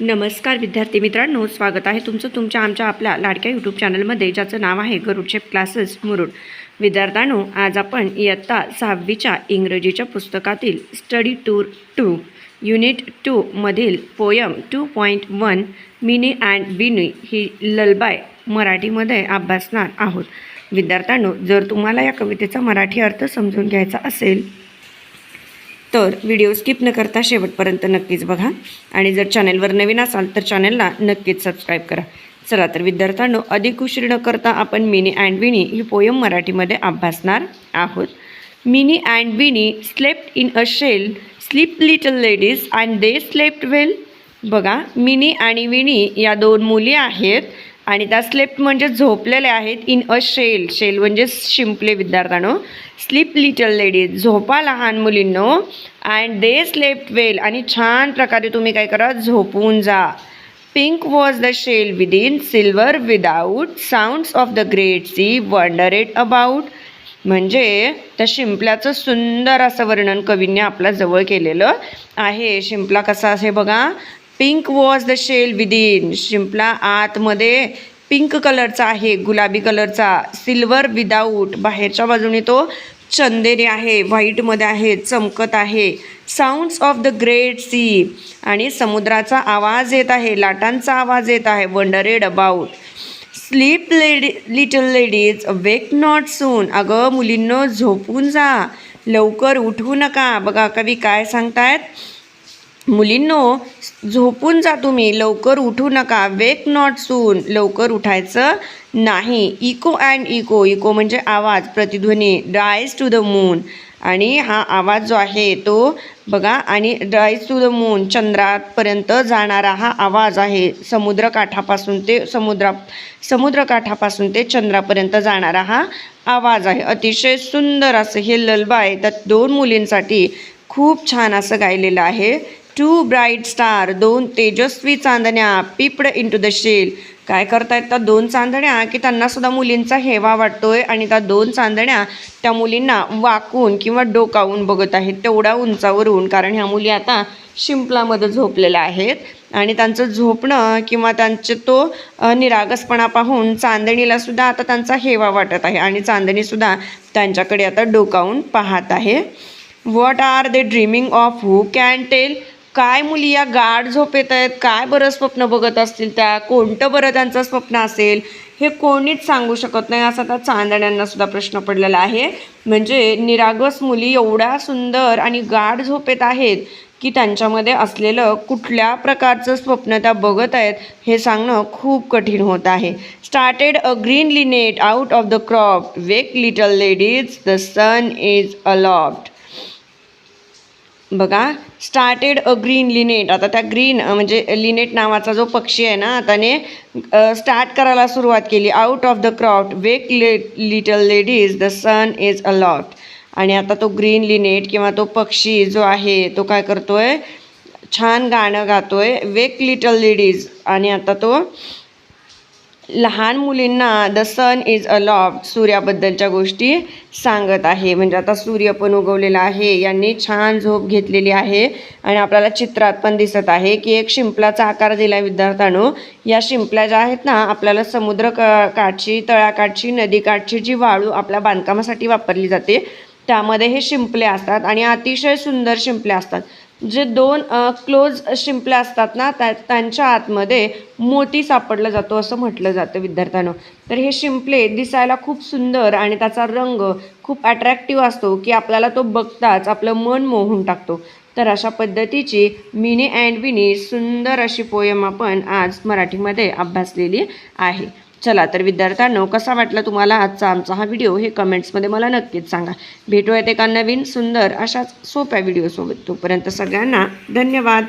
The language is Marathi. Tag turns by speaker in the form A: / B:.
A: नमस्कार विद्यार्थी मित्रांनो स्वागत आहे तुमचं तुमच्या आमच्या आपल्या लाडक्या यूट्यूब चॅनलमध्ये ज्याचं नाव आहे गरुडशेप क्लासेस मुरुड. विद्यार्थ्यांनो आज आपण इयत्ता सहावीच्या इंग्रजीच्या पुस्तकातील study tour two unit टूमधील poem two point one Minnie and Winnie he lullaby मराठीमध्ये अभ्यासणार आहोत. विद्यार्थ्यांनो जर तुम्हाला या कवितेचा मराठी अर्थ समजून घ्यायचा असेल तर व्हिडिओ स्किप न करता शेवटपर्यंत नक्कीच बघा. आणि जर चॅनेलवर नवीन असाल तर चॅनेलला नक्कीच सबस्क्राईब करा. चला तर विद्यार्थ्यांनो अधिक उशीर न करता आपण मिनी अँड विनी ही पोयम मराठीमध्ये अभ्यासणार आहोत. Minnie and Winnie slept in a shell sleep little ladies and they slept well. बघा मिनी आणि विनी या दोन मुली आहेत. आणि त्या स्लेप म्हणजे झोपलेले आहेत इन अ शेल. शेल म्हणजे शिंपले विद्यार्थ्यांनो. स्लीप लिटल लेडीज झोपा लहान मुलींनो. अँड दे स्लेप वेल आणि छान प्रकारे तुम्ही काय करा झोपून जा. Pink was the shell within silver without sounds of the great sea wandered about म्हणजे त्या शिंपल्याचं सुंदर असं वर्णन कवींनी आपल्या जवळ केलेलं आहे. शिंपला कसा असे बघा. Pink was the shell within. शिंपला आतमध्ये पिंक कलरचा आहे गुलाबी कलरचा. Silver without. बाहेरच्या बाजूने तो चंदेरी आहे व्हाईटमध्ये आहे चमकत आहे. Sounds of the great sea. आणि समुद्राचा आवाज येत आहे लाटांचा आवाज येत आहे wandered about. Sleep lady little ladies wake not soon. अगं मुलींनो झोपून जा. लवकर उठवू नका. बघा कवी काय सांगतायत? मुलींनो झोपून जा तुम्ही. लवकर उठू नका. वेक नॉट सून लवकर उठायचं नाही. इको अँड इको इको म्हणजे आवाज. प्रतिध्वनी. डायज टू द मून आणि हा आवाज जो आहे तो बघा आणि डायज टू द मून चंद्रापर्यंत जाणारा हा आवाज आहे. समुद्रकाठापासून ते समुद्रा समुद्रकाठापासून ते चंद्रापर्यंत जाणारा हा आवाज आहे. अतिशय सुंदर असं हे ललबाय तर दोन मुलींसाठी खूप छान असं गायलेलं आहे. टू ब्राईट स्टार दोन तेजस्वी चांदण्या peeped into the shell काय करतायत त्या दोन चांदण्या? की त्यांना सुद्धा मुलींचा हेवा वाटतोय आणि त्या दोन चांदण्या त्या मुलींना वाकून किंवा डोकावून बघत आहेत तेवढ्या उंचावरून. कारण ह्या मुली आता शिंपलामध्ये झोपलेल्या आहेत आणि त्यांचं झोपणं किंवा त्यांचे तो निरागसपणा पाहून चांदणीला सुद्धा आता त्यांचा हेवा वाटत आहे आणि चांदणीसुद्धा त्यांच्याकडे आता डोकावून पाहत आहे. What are they dreaming of who can tell काय मुली या गाढ झोपेत आहेत? काय बरं स्वप्न बघत असतील त्या? कोणतं बरं त्यांचं स्वप्न असेल? हे कोणीच सांगू शकत नाही असा त्या चांदण्यांना सुद्धा प्रश्न पडलेला आहे. म्हणजे निरागस मुली एवढ्या सुंदर आणि गाढ झोपेत आहेत की त्यांच्यामध्ये असलेलं कुठल्या प्रकारचं स्वप्न त्या बघत आहेत हे सांगणं खूप कठीण होत आहे. Started a green linnet out of the croft wake little ladies the sun is aloft बघा स्टार्टेड अ ग्रीन लिनेट आता त्या ग्रीन म्हणजे लिनेट नावाचा जो पक्षी आहे ना त्याने स्टार्ट करायला सुरुवात केली. Out of the croft wake ले little ladies the sun is aloft आणि आता तो ग्रीन लिनेट किंवा तो पक्षी जो आहे तो काय करतो आहे छान गाणं गातो आहे वेक लिटल लेडीज आणि आता तो लहान मुलींना द सन इज अ अलॉफ्ट सूर्याबद्दलच्या गोष्टी सांगत आहे. म्हणजे आता सूर्य पण उगवलेला आहे. यांनी छान झोप घेतलेली आहे. आणि आपल्याला चित्रात पण दिसत आहे की एक शिंपलाचा आकार दिला विद्यार्थ्यांनो. या शिंपल्या ज्या आहेत ना आपल्याला समुद्र क काठची तळाकाठची नदीकाठची जी वाळू आपल्या बांधकामासाठी वापरली जाते त्यामध्ये हे शिंपले असतात. आणि अतिशय सुंदर शिंपले असतात. जे दोन क्लोज शिंपल्या असतात ना त्या त्यांच्या आतमध्ये मोती सापडला जातो असं म्हटलं जातं विद्यार्थ्यांनो. तर हे शिंपले दिसायला खूप सुंदर आणि त्याचा रंग खूप अट्रॅक्टिव्ह असतो की आपल्याला तो बघताच आपलं मन मोहून टाकतो. तर अशा पद्धतीची मिनी अँड विनी सुंदर अशी पोयम आपण आज मराठीमध्ये अभ्यासलेली आहे. चला तर विद्यार्थ्यांनो कसा वाटला तुम्हाला आजचा आमचा हा व्हिडिओ हे कमेंट्समध्ये मला नक्कीच सांगा. भेटूयात एका नवीन सुंदर अशाच सोप्या व्हिडिओसोबत तोपर्यंत सगळ्यांना धन्यवाद.